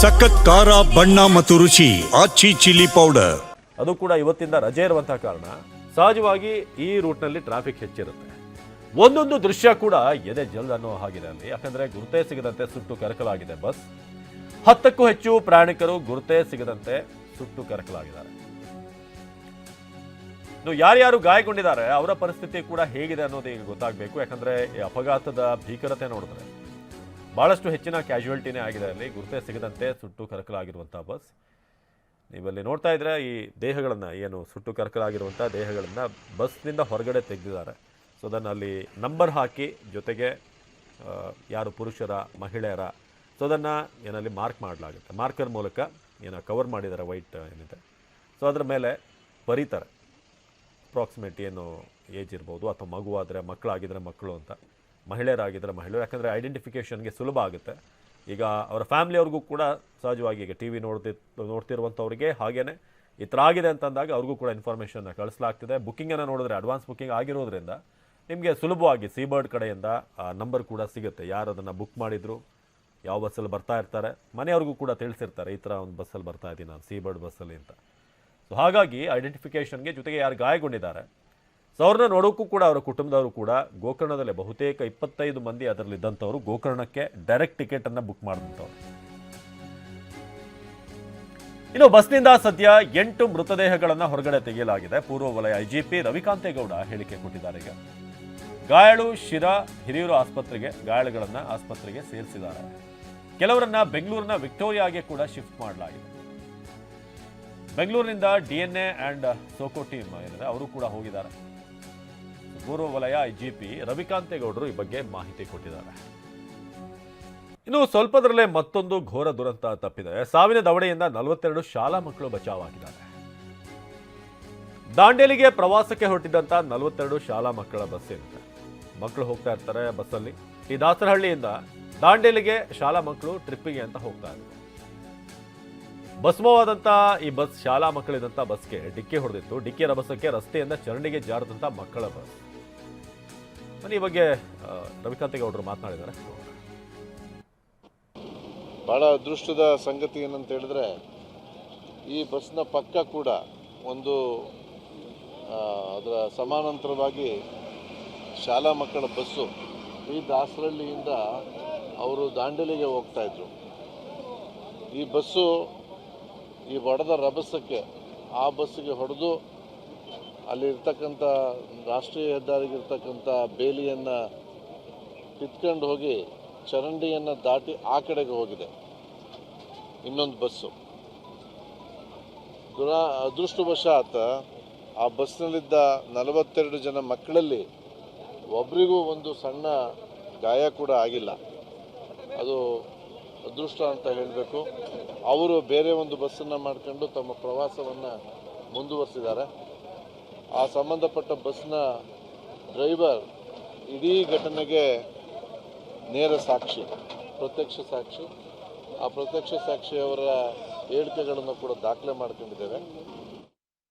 ಸಖತ್ ಖಾರ, ಬಣ್ಣ ಮತ್ತು ರುಚಿ, ಆಚಿ ಚಿಲ್ಲಿ ಪೌಡರ್. ಅದು ಕೂಡ ಇವತ್ತಿಂದ ರಜೆ ಇರುವಂತಹ ಕಾರಣ ಸಹಜವಾಗಿ ಈ ರೂಟ್ನಲ್ಲಿ ಟ್ರಾಫಿಕ್ ಹೆಚ್ಚಿರುತ್ತೆ. ಒಂದೊಂದು ದೃಶ್ಯ ಕೂಡ ಎದೆ ಜಲ್ದ್ ಅನ್ನೋ ಹಾಗಿದೆ ಅಲ್ಲಿ ಯಾಕಂದ್ರೆ ಗುರುತೇ ಸಿಗದಂತೆ ಸುಟ್ಟು ಕರಕಲಾಗಿದೆ ಬಸ್. ಹತ್ತಕ್ಕೂ ಹೆಚ್ಚು ಪ್ರಯಾಣಿಕರು ಗುರುತೇ ಸಿಗದಂತೆ ಸುಟ್ಟು ಕರಕಲಾಗಿದ್ದಾರೆ. ಯಾರ್ಯಾರು ಗಾಯಗೊಂಡಿದ್ದಾರೆ, ಅವರ ಪರಿಸ್ಥಿತಿ ಕೂಡ ಹೇಗಿದೆ ಅನ್ನೋದು ಈಗ ಗೊತ್ತಾಗಬೇಕು. ಯಾಕಂದ್ರೆ ಈ ಅಪಘಾತದ ಭೀಕರತೆ ನೋಡಿದ್ರೆ. ಬಹಳಷ್ಟು ಹೆಚ್ಚಿನ ಕ್ಯಾಶುಯಾಲಿಟಿನೇ ಆಗಿದೆ ಅಲ್ಲಿ. ಗುರುತೇ ಸಿಗದಂತೆ ಸುಟ್ಟು ಕರಕಲಾಗಿರುವಂಥ ಬಸ್ ನೀವಲ್ಲಿ ನೋಡ್ತಾ ಇದ್ರೆ ಈ ದೇಹಗಳನ್ನು, ಏನು ಸುಟ್ಟು ಕರಕಲಾಗಿರುವಂಥ ದೇಹಗಳನ್ನು ಬಸ್ನಿಂದ ಹೊರಗಡೆ ತೆಗೆದಿದ್ದಾರೆ. ಸೊ ಅದನ್ನು ಅಲ್ಲಿ ನಂಬರ್ ಹಾಕಿ ಜೊತೆಗೆ ಯಾರು ಪುರುಷರ, ಮಹಿಳೆಯರ ಸೊ ಅದನ್ನು ಏನಲ್ಲಿ ಮಾರ್ಕ್ ಮಾಡಲಾಗುತ್ತೆ. ಮಾರ್ಕರ್ ಮೂಲಕ ಏನೋ ಕವರ್ ಮಾಡಿದ್ದಾರೆ ವೈಟ್ ಏನಿದೆ. ಸೊ ಅದರ ಮೇಲೆ ಬರೀತಾರೆ. ಅಪ್ರಾಕ್ಸಿಮೇಟ್ ಏನು ಏಜ್ ಇರ್ಬೋದು ಅಥವಾ ಮಗುವಾದರೆ ಮಕ್ಕಳಾಗಿದ್ದರೆ ಮಕ್ಕಳು ಅಂತ. ಮಹಿಳೆಯರಾಗಿದ್ದರೆ ಮಹಿಳೆಯರು. ಯಾಕಂದರೆ ಐಡೆಂಟಿಫಿಕೇಷನ್ಗೆ ಸುಲಭ ಆಗುತ್ತೆ. ಈಗ ಅವರ ಫ್ಯಾಮಿಲಿಯವ್ರಿಗೂ ಕೂಡ ಸಹಜವಾಗಿ ಈಗ ಟಿ ವಿ ನೋಡ್ತಿ, ನೋಡ್ತಿರುವಂಥವ್ರಿಗೆ ಹಾಗೇ ಈ ಥರ ಆಗಿದೆ ಅಂತಂದಾಗ ಅವ್ರಿಗೂ ಕೂಡ ಇನ್ಫಾರ್ಮೇಷನ್ನ ಕಳಿಸಲಾಗ್ತಿದೆ. ಬುಕ್ಕಿಂಗನ್ನು ನೋಡಿದ್ರೆ ಅಡ್ವಾನ್ಸ್ ಬುಕ್ಕಿಂಗ್ ಆಗಿರೋದ್ರಿಂದ ನಿಮಗೆ ಸುಲಭವಾಗಿ ಸೀಬರ್ಡ್ ಕಡೆಯಿಂದ, ಆ ನಂಬರ್ ಕೂಡ ಸಿಗುತ್ತೆ. ಯಾರು ಅದನ್ನು ಬುಕ್ ಮಾಡಿದ್ರು, ಯಾವ ಬಸ್ಸಲ್ಲಿ ಬರ್ತಾ ಇರ್ತಾರೆ, ಮನೆಯವ್ರಿಗೂ ಕೂಡ ತಿಳಿಸಿರ್ತಾರೆ, ಈ ಥರ ಒಂದು ಬಸ್ಸಲ್ಲಿ ಬರ್ತಾ ಇದ್ದೀನಿ ನಾನು ಸೀಬರ್ಡ್ ಬಸ್ಸಲ್ಲಿ ಅಂತ. ಸೊ ಹಾಗಾಗಿ ಐಡೆಂಟಿಫಿಕೇಷನ್ಗೆ ಜೊತೆಗೆ ಯಾರು ಗಾಯಗೊಂಡಿದ್ದಾರೆ ಸೊ ಅವ್ರನ್ನ ನೋಡೋಕ್ಕೂ ಕೂಡ ಅವರ ಕುಟುಂಬದವರು ಕೂಡ ಗೋಕರ್ಣದಲ್ಲೇ ಬಹುತೇಕ ಇಪ್ಪತ್ತೈದು ಮಂದಿ ಅದರಲ್ಲಿ ಇದ್ದಂಥವ್ರು ಗೋಕರ್ಣಕ್ಕೆ ಡೈರೆಕ್ಟ್ ಟಿಕೆಟನ್ನು ಬುಕ್ ಮಾಡಿದಂಥವ್ರು. ಇನ್ನು ಬಸ್ನಿಂದ ಸದ್ಯ ಎಂಟು ಮೃತದೇಹಗಳನ್ನು ಹೊರಗಡೆ ತೆಗೆಯಲಾಗಿದೆ. ಪೂರ್ವ ವಲಯ ಐಜಿಪಿ ರವಿಕಾಂತೇಗೌಡ ಹೇಳಿಕೆ ಕೊಟ್ಟಿದ್ದಾರೆ ಈಗ. ಗಾಯಾಳು ಶಿರಾ ಹಿರಿಯೂರು ಆಸ್ಪತ್ರೆಗೆ ಗಾಯಾಳುಗಳನ್ನು ಆಸ್ಪತ್ರೆಗೆ ಸೇರಿಸಿದ್ದಾರೆ. ಕೆಲವರನ್ನ ಬೆಂಗಳೂರಿನ ವಿಕ್ಟೋರಿಯಾಗೆ ಕೂಡ ಶಿಫ್ಟ್ ಮಾಡಲಾಗಿದೆ. ಬೆಂಗಳೂರಿನಿಂದ ಡಿಎನ್ಎ ಅಂಡ್ ಸೋಕೋ ಟೀಮ್ ಏನಿದೆ, ಅವರು ಕೂಡ ಹೋಗಿದ್ದಾರೆ. ಪೂರ್ವ ವಲಯ ಐಜಿಪಿ ರವಿಕಾಂತೇಗೌಡರು ಈ ಬಗ್ಗೆ ಮಾಹಿತಿ ಕೊಟ್ಟಿದ್ದಾರೆ. ಇನ್ನು ಸ್ವಲ್ಪದರಲ್ಲೇ ಮತ್ತೊಂದು ಘೋರ ದುರಂತ ತಪ್ಪಿದೆ. ಸಾವಿನ ದವಡೆಯಿಂದ ನಲವತ್ತೆರಡು ಶಾಲಾ ಮಕ್ಕಳು ಬಚಾವಾಗಿದ್ದಾರೆ. ದಾಂಡೇಲಿಗೆ ಪ್ರವಾಸಕ್ಕೆ ಹೊರಟಿದ್ದಂತ ನಲವತ್ತೆರಡು ಶಾಲಾ ಮಕ್ಕಳ ಬಸ್ ಇರುತ್ತೆ ಮಕ್ಕಳು ಹೋಗ್ತಾ ಇರ್ತಾರೆ ಬಸ್ಸಲ್ಲಿ. ಈ ದಾಸರಹಳ್ಳಿಯಿಂದ ದಾಂಡೇಲಿಗೆ ಶಾಲಾ ಮಕ್ಕಳು ಟ್ರಿಪ್ಪಿಗೆ ಅಂತ ಹೋಗ್ತಾ ಇದ್ದಾರೆ. ಭಸ್ಮವಾದಂಥ ಈ ಬಸ್ ಶಾಲಾ ಮಕ್ಕಳಿದಂಥ ಬಸ್ಗೆ ಡಿಕ್ಕಿ ಹೊಡೆದಿತ್ತು. ಡಿಕ್ಕಿ ರಭಸಕ್ಕೆ ರಸ್ತೆಯಿಂದ ಚರಂಡಿಗೆ ಜಾರದಂಥ ಮಕ್ಕಳ ಬಸ್. ಈ ಬಗ್ಗೆ ರವಿಕಾಂತೇಗೌಡರು ಮಾತನಾಡಿದ್ದಾರೆ. ಭಾಳ ಅದೃಷ್ಟದ ಸಂಗತಿ ಏನಂತ ಹೇಳಿದ್ರೆ, ಈ ಬಸ್ನ ಪಕ್ಕ ಕೂಡ ಒಂದು ಅದರ ಸಮಾನಾಂತರವಾಗಿ ಶಾಲಾ ಮಕ್ಕಳ ಬಸ್ಸು ಈ ದಾಸರಳ್ಳಿಯಿಂದ ಅವರು ದಾಂಡೇಲಿಗೆ ಹೋಗ್ತಾ ಇದ್ರು. ಈ ಬಸ್ಸು ಈ ಹೊಡೆದ ರಭಸಕ್ಕೆ ಆ ಬಸ್ಸಿಗೆ ಹೊಡೆದು ಅಲ್ಲಿರ್ತಕ್ಕಂಥ ರಾಷ್ಟ್ರೀಯ ಹೆದ್ದಾರಿಗಿರ್ತಕ್ಕಂಥ ಬೇಲಿಯನ್ನು ಕಿತ್ಕೊಂಡು ಹೋಗಿ ಚರಂಡಿಯನ್ನು ದಾಟಿ ಆ ಕಡೆಗೆ ಹೋಗಿದೆ. ಇನ್ನೊಂದು ಬಸ್ಸು. ದುರ, ಅದೃಷ್ಟವಶಾತ್ ಆ ಬಸ್ನಲ್ಲಿದ್ದ ನಲವತ್ತೆರಡು ಜನ ಮಕ್ಕಳಲ್ಲಿ ಒಬ್ರಿಗೂ ಒಂದು ಸಣ್ಣ ಗಾಯ ಕೂಡ ಆಗಿಲ್ಲ. ಅದು ಅದೃಷ್ಟ ಅಂತ ಹೇಳಬೇಕು. ಅವರು ಬೇರೆ ಒಂದು ಬಸ್ಸನ್ನು ಮಾಡ್ಕೊಂಡು ತಮ್ಮ ಪ್ರವಾಸವನ್ನು ಮುಂದುವರಿಸಿದ್ದಾರೆ. ಆ ಸಂಬಂಧಪಟ್ಟ ಬಸ್ನ ಡ್ರೈವರ್ ಇಡೀ ಘಟನೆಗೆ ನೇರ ಸಾಕ್ಷಿ, ಪ್ರತ್ಯಕ್ಷ ಸಾಕ್ಷಿ. ಆ ಪ್ರತ್ಯಕ್ಷ ಸಾಕ್ಷಿಯವರ ಹೇಳಿಕೆಗಳನ್ನು ಕೂಡ ದಾಖಲೆ ಮಾಡ್ಕೊಂಡಿದ್ದೇವೆ.